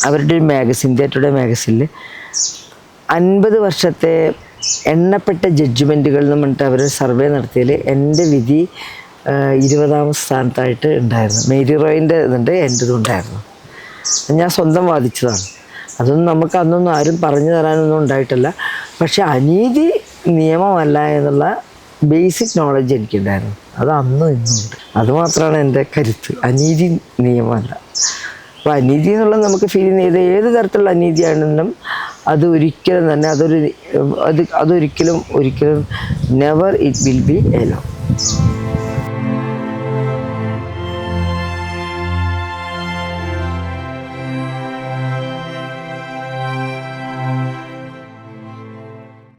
അവരുടെ ഒരു മാഗസിൻ ഇന്ത്യ ടുഡേ മാഗസിനിൽ അൻപത് വർഷത്തെ എണ്ണപ്പെട്ട ജഡ്ജ്മെന്റുകൾ എന്ന് പറഞ്ഞിട്ട് അവർ സർവേ നടത്തിയതിൽ എന്റെ വിധി ഇരുപതാം സ്ഥാനത്തായിട്ട് ഉണ്ടായിരുന്നു. മേരി റോയിന്റെ ഇതുണ്ട് എന്റെ ഉണ്ടായിരുന്നു. ഞാൻ സ്വന്തം വാദിച്ചതാണ്. അതൊന്നും നമുക്ക് അന്നൊന്നും ആരും പറഞ്ഞു തരാനൊന്നും ഉണ്ടായിട്ടില്ല. പക്ഷെ അനീതി നിയമമല്ല എന്നുള്ള ബേസിക് നോളജ് എനിക്കുണ്ടായിരുന്നു. അത് അന്നും ഇന്നുണ്ട് അതുമാത്രമാണ് എന്റെ കരുത്ത്. അനീതി നിയമമല്ല. അപ്പോൾ അനീതി എന്നുള്ളത് നമുക്ക് ഫീൽ ചെയ്ത് ഏത് തരത്തിലുള്ള അനീതിയാണെങ്കിലും അത് ഒരിക്കലും തന്നെ അതൊരു അത് അതൊരിക്കലും ഒരിക്കലും never it will be allowed